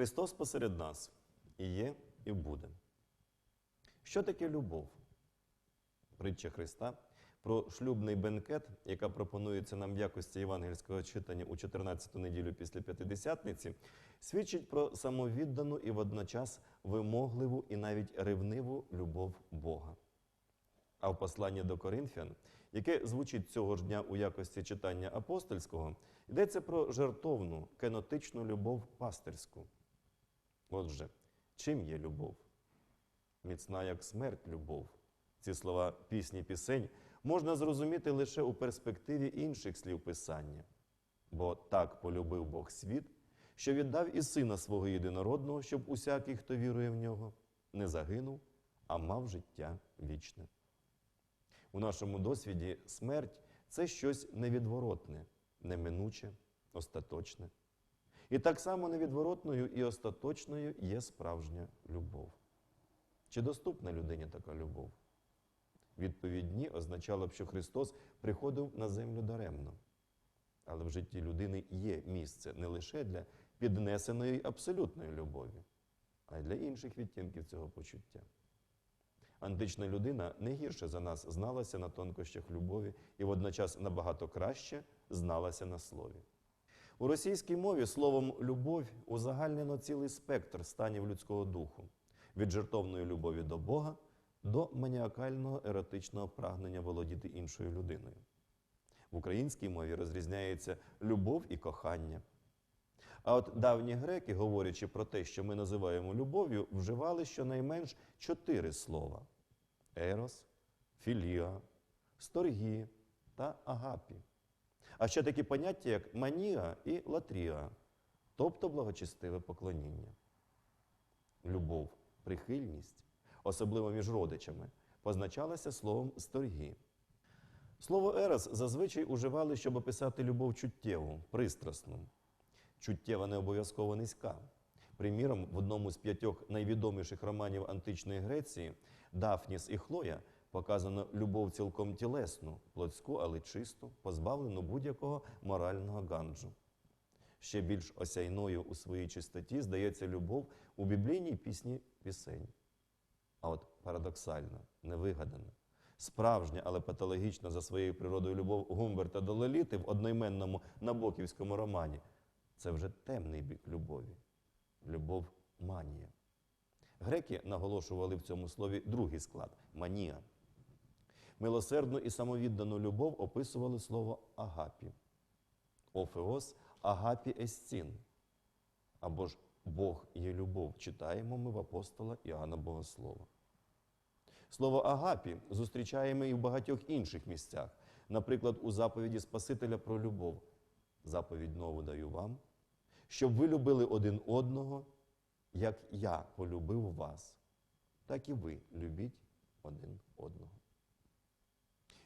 Христос посеред нас і є, і буде. Що таке любов? Притча Христа про шлюбний бенкет, яка пропонується нам в якості євангельського читання у 14-ту неділю після П'ятидесятниці, свідчить про самовіддану і водночас вимогливу і навіть ревниву любов Бога. А в посланні до Коринфян, яке звучить цього ж дня у якості читання апостольського, йдеться про жертовну, кенотичну любов пастирську. Отже, чим є любов? Міцна як смерть любов. Ці слова пісні пісень можна зрозуміти лише у перспективі інших слів Писання. Бо так полюбив Бог світ, що віддав і сина свого єдинородного, щоб усякий, хто вірує в нього, не загинув, а мав життя вічне. У нашому досвіді смерть це щось невідворотне, неминуче, остаточне. І так само невідворотною і остаточною є справжня любов. Чи доступна людині така любов? Відповідь «ні» означало б, що Христос приходив на землю даремно. Але в житті людини є місце не лише для піднесеної абсолютної любові, а й для інших відтінків цього почуття. Антична людина не гірше за нас зналася на тонкощах любові і водночас набагато краще зналася на слові. У російській мові словом любов узагальнено цілий спектр станів людського духу від жертовної любові до Бога до маніакального еротичного прагнення володіти іншою людиною. В українській мові розрізняється любов і кохання. А от давні греки, говорячи про те, що ми називаємо любов'ю, вживали щонайменш чотири слова: ерос, філіа, сторгі та агапі. А ще такі поняття, як манія і латріа, тобто благочестиве поклоніння. Любов, прихильність, особливо між родичами, позначалася словом сторгі. Слово ерос зазвичай уживали, щоб описати любов чуттєву, пристрасну. Чуттєва не обов'язково низька. Приміром, в одному з п'ятьох найвідоміших романів античної Греції Дафніс і Хлоя показано любов цілком тілесну, плотську, але чисту, позбавлену будь-якого морального ганджу. Ще більш осяйною у своїй чистоті здається любов у біблійній пісні пісень. А от парадоксальна, невигадана, справжня, але патологічна за своєю природою любов Гумберта до Лоліти в одноіменному набоківському романі це вже темний бік любові любов манія. Греки наголошували в цьому слові другий склад манія. Милосердну і самовіддану любов описували слово агапі. Офеос агапі есцін. Або ж Бог є любов, читаємо ми в апостола Іоанна Богослова. Слово агапі зустрічаємо і в багатьох інших місцях, наприклад, у заповіді Спасителя про любов. Заповідь нову даю вам, щоб ви любили один одного, як я полюбив вас, так і ви любіть один одного.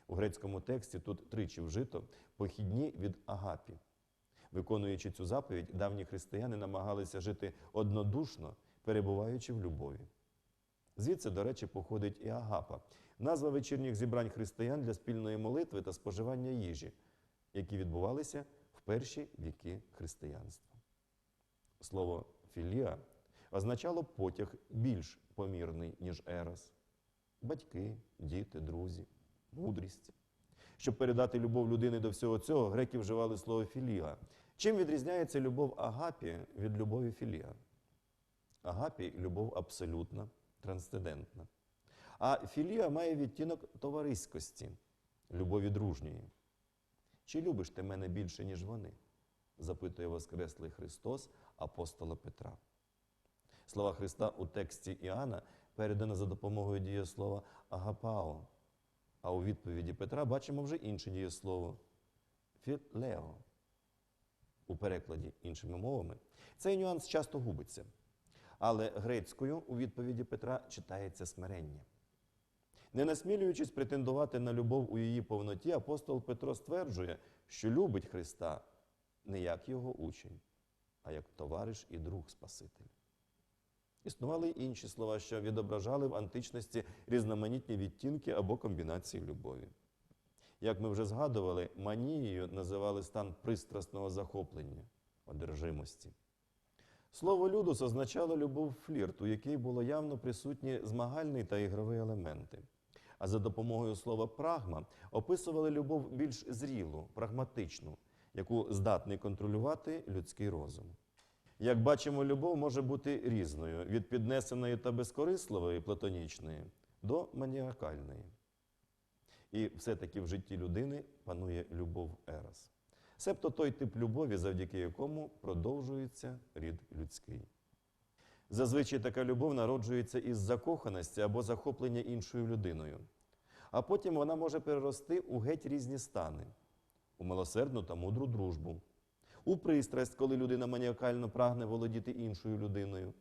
У грецькому тексті тут тричі вжито похідні від агапі. Виконуючи цю заповідь, давні християни намагалися жити однодушно, перебуваючи в любові. Звідси, до речі, походить і агапа, назва вечірніх зібрань християн для спільної молитви та споживання їжі, які відбувалися в перші віки християнства. Слово філія означало потяг більш помірний, ніж ерос. Батьки, діти, друзі, мудрість. Щоб передати любов людини до всього цього, греки вживали слово філія. Чим відрізняється любов агапі від любові філія? Агапі любов абсолютна, трансцендентна. А філія має відтінок товариськості, любові дружньої. Чи любиш ти мене більше, ніж вони? запитує Воскреслий Христос апостола Петра. Слова Христа у тексті Іоанна передано за допомогою дієслова агапао. А у відповіді Петра бачимо вже інше дієслово філео. У перекладі іншими мовами цей нюанс часто губиться. Але грецькою у відповіді Петра читається смирення. Не насмілюючись претендувати на любов у її повноті, апостол Петро стверджує, що любить Христа не як його учень, а як товариш і друг Спасителя. Існували й інші слова, що відображали в античності різноманітні відтінки або комбінації любові. Як ми вже згадували, манією називали стан пристрасного захоплення, одержимості. Слово людус означало любов флірт, у якій було явно присутні змагальний та ігрові елементи. А за допомогою слова прагма описували любов більш зрілу, прагматичну, яку здатний контролювати людський розум. Як бачимо, любов може бути різною від піднесеної та безкорисливої платонічної до маніакальної. І все-таки в житті людини панує любов Ерос. Себто той тип любові, завдяки якому продовжується рід людський. Зазвичай така любов народжується із закоханості або захоплення іншою людиною. А потім вона може перерости у геть різні стани, у милосердну та мудру дружбу, у пристрасть, коли людина маніакально прагне володіти іншою людиною,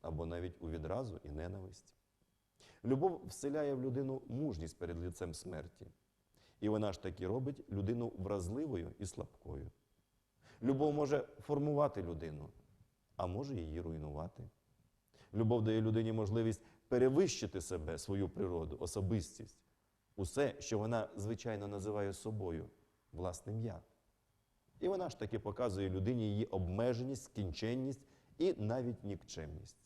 або навіть у відразу і ненависть. Любов вселяє в людину мужність перед лицем смерті. І вона ж таки робить людину вразливою і слабкою. Любов може формувати людину, а може її руйнувати. Любов дає людині можливість перевищити себе, свою природу, особистість, усе, що вона звичайно називає собою, власним я. І вона ж таки показує людині її обмеженість, скінченність і навіть нікчемність.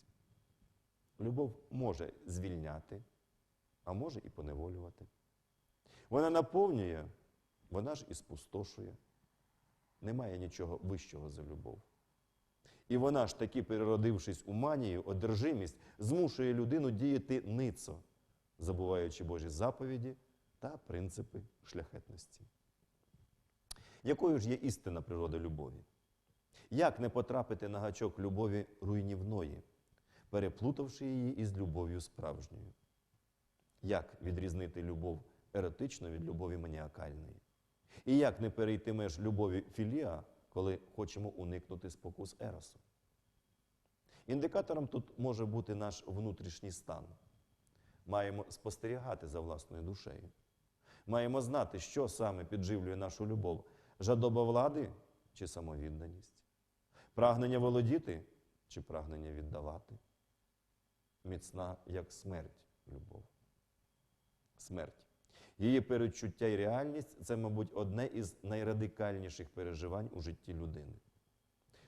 Любов може звільняти, а може і поневолювати. Вона наповнює, вона ж і спустошує. Немає нічого вищого за любов. І вона ж таки, переродившись у манію, одержимість, змушує людину діяти ницо, забуваючи Божі заповіді та принципи шляхетності. Якою ж є істинна природа любові? Як не потрапити на гачок любові руйнівної, переплутавши її із любов'ю справжньою? Як відрізнити любов еретичну від любові маніакальної? І як не перейти меж любові філія, коли хочемо уникнути спокус еросу? Індикатором тут може бути наш внутрішній стан. Маємо спостерігати за власною душею. Маємо знати, що саме підживлює нашу любов: жадоба влади чи самовідданість, прагнення володіти чи прагнення віддавати. Міцна, як смерть, любов. Смерть. Її передчуття і реальність це, мабуть, одне із найрадикальніших переживань у житті людини.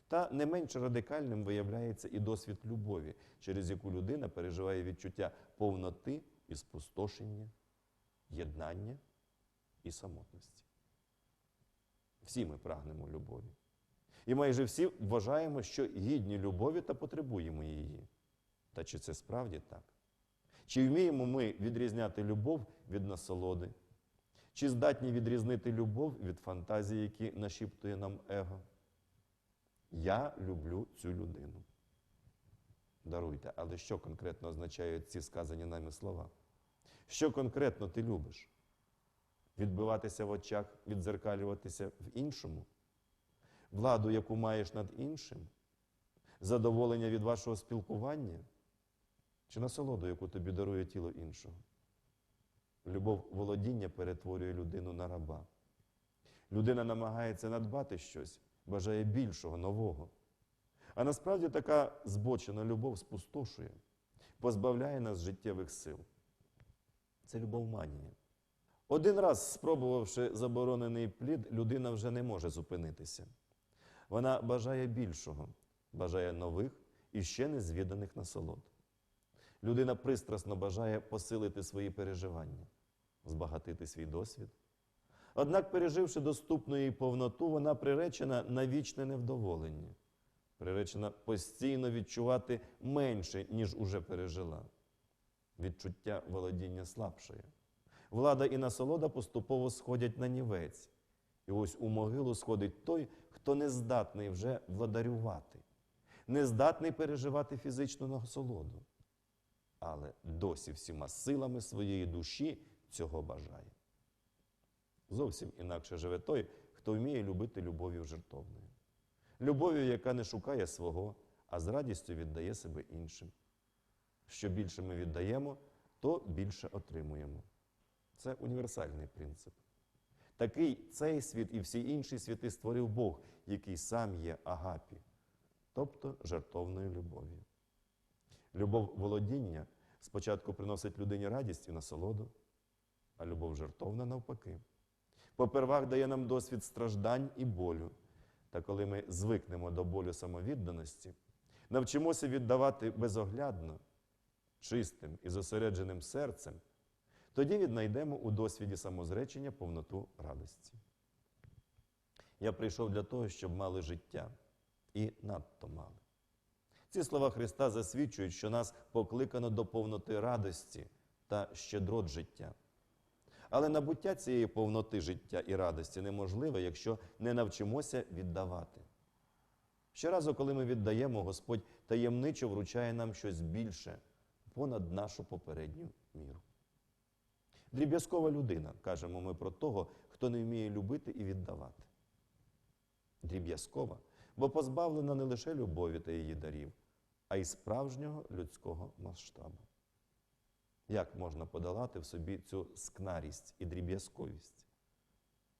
Та не менш радикальним виявляється і досвід любові, через яку людина переживає відчуття повноти і спустошення, єднання і самотності. Всі ми прагнемо любові. І майже всі вважаємо, що гідні любові та потребуємо її. Та чи це справді так? Чи вміємо ми відрізняти любов від насолоди? Чи здатні відрізнити любов від фантазії, які нашіптує нам его? Я люблю цю людину. Даруйте, але що конкретно означають ці сказані нами слова? Що конкретно ти любиш? Відбиватися в очах, відзеркалюватися в іншому? Владу, яку маєш над іншим? Задоволення від вашого спілкування? Чи насолоду, яку тобі дарує тіло іншого? Любов володіння перетворює людину на раба. Людина намагається надбати щось, бажає більшого, нового. А насправді така збочена любов спустошує, позбавляє нас життєвих сил. Це любов манія. Один раз, спробувавши заборонений плід, людина вже не може зупинитися. Вона бажає більшого, бажає нових і ще незвіданих насолод. Людина пристрасно бажає посилити свої переживання, збагатити свій досвід. Однак, переживши доступну їй повноту, вона приречена на вічне невдоволення, приречена постійно відчувати менше, ніж уже пережила. Відчуття володіння слабшає. Влада і насолода поступово сходять на нівець. І ось у могилу сходить той, хто не здатний вже владарювати, не здатний переживати фізичну насолоду але досі всіма силами своєї душі цього бажає. Зовсім інакше живе той, хто вміє любити любов'ю жертовною. Любов'ю, яка не шукає свого, а з радістю віддає себе іншим. Що більше ми віддаємо, то більше отримуємо. Це універсальний принцип. Такий цей світ і всі інші світи створив Бог, який сам є агапі, тобто жертовною любов'ю. Любов володіння спочатку приносить людині радість і насолоду, а любов жертовна навпаки. Попервах дає нам досвід страждань і болю. Та коли ми звикнемо до болю самовідданості, навчимося віддавати безоглядно, чистим і зосередженим серцем, тоді віднайдемо у досвіді самозречення повноту радості. Я прийшов для того, щоб мали життя, і надто мали. Ці слова Христа засвідчують, що нас покликано до повноти радості та щедрот життя. Але набуття цієї повноти життя і радості неможливе, якщо не навчимося віддавати. Щоразу, коли ми віддаємо, Господь таємничо вручає нам щось більше понад нашу попередню міру. Дріб'язкова людина, кажемо ми про того, хто не вміє любити і віддавати. Дріб'язкова, бо позбавлена не лише любові та її дарів, а й справжнього людського масштабу. Як можна подолати в собі цю скнарість і дріб'язковість?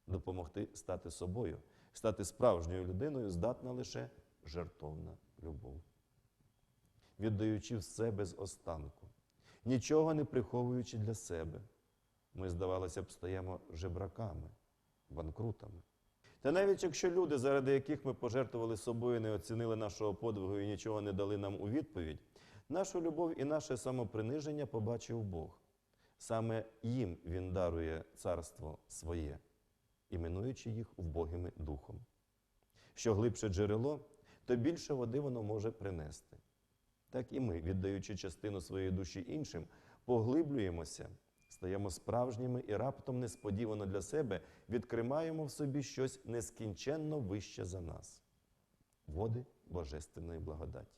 Допомогти стати собою, стати справжньою людиною здатна лише жертовна любов. Віддаючи все без останку, нічого не приховуючи для себе, ми, здавалося б, стаємо жебраками, банкрутами. Та навіть якщо люди, заради яких ми пожертвували собою, не оцінили нашого подвигу і нічого не дали нам у відповідь, нашу любов і наше самоприниження побачив Бог. Саме їм Він дарує царство своє, іменуючи їх вбогими духом. Що глибше джерело, то більше води воно може принести. Так і ми, віддаючи частину своєї душі іншим, поглиблюємося, стаємо справжніми і раптом несподівано для себе відкримаємо в собі щось нескінченно вище за нас води Божественної благодаті.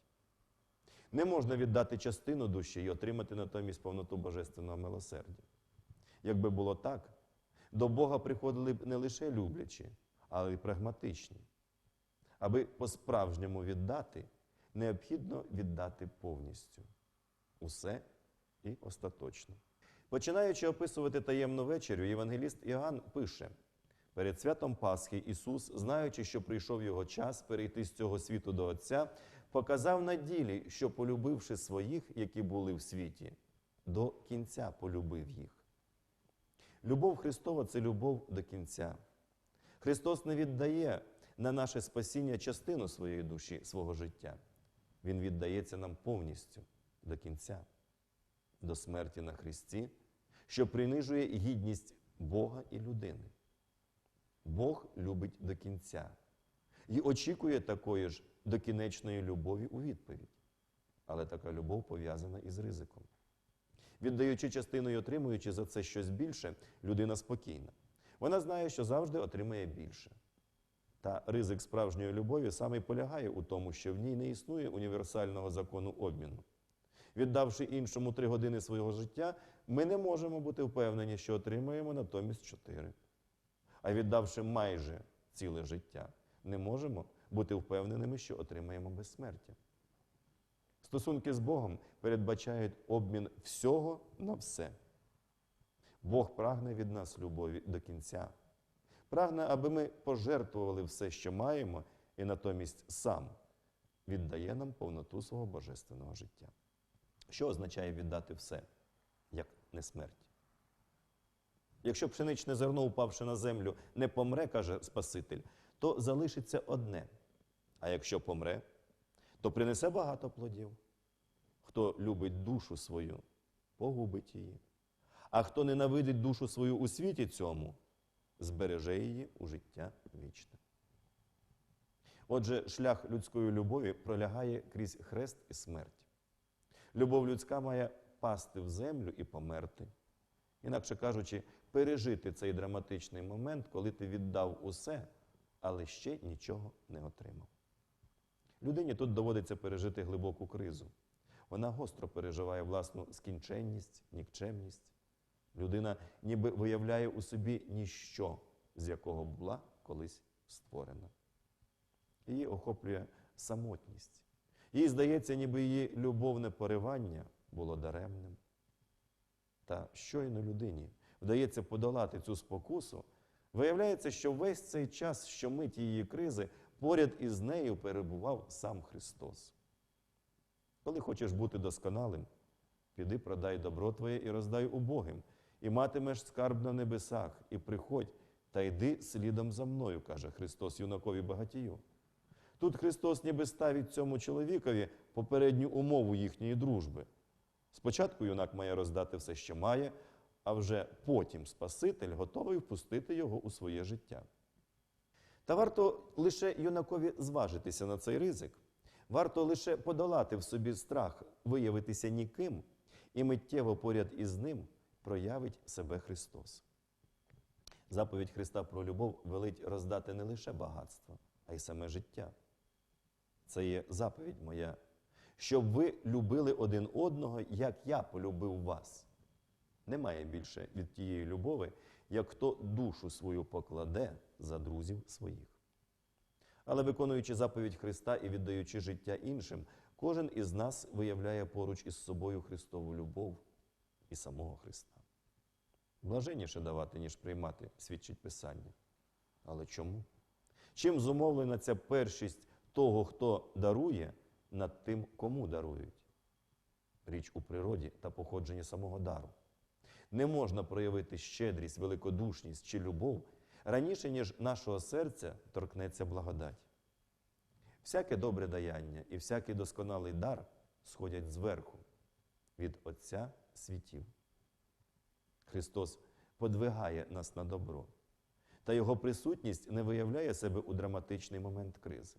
Не можна віддати частину душі і отримати натомість повноту божественного милосердя. Якби було так, до Бога приходили б не лише люблячі, але й прагматичні. Аби по-справжньому віддати, необхідно віддати повністю усе і остаточно. Починаючи описувати таємну вечерю, євангеліст Іоанн пише: перед святом Пасхи Ісус, знаючи, що прийшов його час перейти з цього світу до Отця, показав на ділі, що, полюбивши своїх, які були в світі, до кінця полюбив їх. Любов Христова це любов до кінця. Христос не віддає на наше спасіння частину своєї душі, свого життя. Він віддається нам повністю до кінця, до смерті на Христі, що принижує гідність Бога і людини. Бог любить до кінця і очікує такої ж докінечної любові у відповідь. Але така любов пов'язана із ризиком. Віддаючи частину і отримуючи за це щось більше, людина спокійна. Вона знає, що завжди отримає більше. Та ризик справжньої любові саме полягає у тому, що в ній не існує універсального закону обміну. Віддавши іншому три години свого життя, ми не можемо бути впевнені, що отримаємо натомість чотири. А віддавши майже ціле життя, не можемо бути впевненими, що отримаємо безсмертя. Стосунки з Богом передбачають обмін всього на все. Бог прагне від нас любові до кінця. Прагне, аби ми пожертвували все, що маємо, і натомість сам віддає нам повноту свого божественного життя. Що означає віддати все, як не смерть? Якщо пшеничне зерно, упавши на землю, не помре, каже Спаситель, то залишиться одне. А якщо помре, то принесе багато плодів. Хто любить душу свою, погубить її. А хто ненавидить душу свою у світі цьому, збереже її у життя вічне. Отже, шлях людської любові пролягає крізь хрест і смерть. Любов людська має пасти в землю і померти. Інакше кажучи, пережити цей драматичний момент, коли ти віддав усе, але ще нічого не отримав. Людині тут доводиться пережити глибоку кризу. Вона гостро переживає власну скінченність, нікчемність. Людина ніби виявляє у собі ніщо, з якого була колись створена. Її охоплює самотність. Їй здається, ніби її любовне поривання було даремним. Та щойно людині вдається подолати цю спокусу, виявляється, що весь цей час, що мить її кризи, поряд із нею перебував сам Христос. Коли хочеш бути досконалим, піди продай добро твоє і роздай убогим, і матимеш скарб на небесах, і приходь та йди слідом за мною, каже Христос юнакові багатію. Тут Христос ніби ставить цьому чоловікові попередню умову їхньої дружби. Спочатку юнак має роздати все, що має, а вже потім Спаситель готовий впустити його у своє життя. Та варто лише юнакові зважитися на цей ризик. Варто лише подолати в собі страх, виявитися ніким, і миттєво поряд із ним проявить себе Христос. Заповідь Христа про любов велить роздати не лише багатство, а й саме життя. Це є заповідь моя, щоб ви любили один одного, як я полюбив вас. Немає більше від тієї любови, як хто душу свою покладе за друзів своїх. Але виконуючи заповідь Христа і віддаючи життя іншим, кожен із нас виявляє поруч із собою Христову любов і самого Христа. Блаженніше давати, ніж приймати, свідчить Писання. Але чому? Чим зумовлена ця першість того, хто дарує, над тим, кому дарують? Річ у природі та походженні самого дару. Не можна проявити щедрість, великодушність чи любов раніше, ніж нашого серця торкнеться благодать. Всяке добре даяння і всякий досконалий дар сходять зверху від Отця світів. Христос подвигає нас на добро, та Його присутність не виявляє себе у драматичний момент кризи.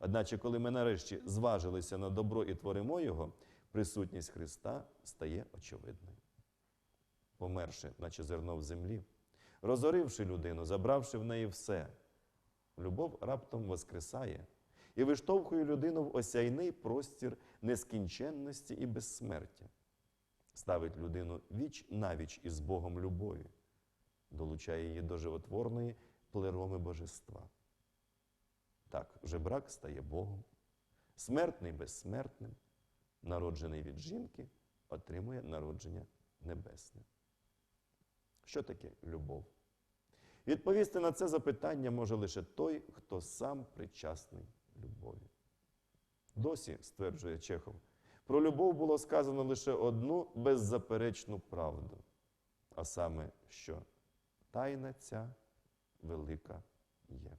Одначе, коли ми нарешті зважилися на добро і творимо Його, присутність Христа стає очевидною. Померши, наче зерно в землі, розоривши людину, забравши в неї все, любов раптом воскресає і виштовхує людину в осяйний простір нескінченності і безсмертя, ставить людину віч навіч із Богом любові, долучає її до животворної плероми божества. Так, жебрак стає Богом, смертний безсмертним, народжений від жінки, отримує народження небесне. Що таке любов? Відповісти на це запитання може лише той, хто сам причасний любові. Досі, стверджує Чехов, про любов було сказано лише одну беззаперечну правду, а саме, що тайна ця велика є.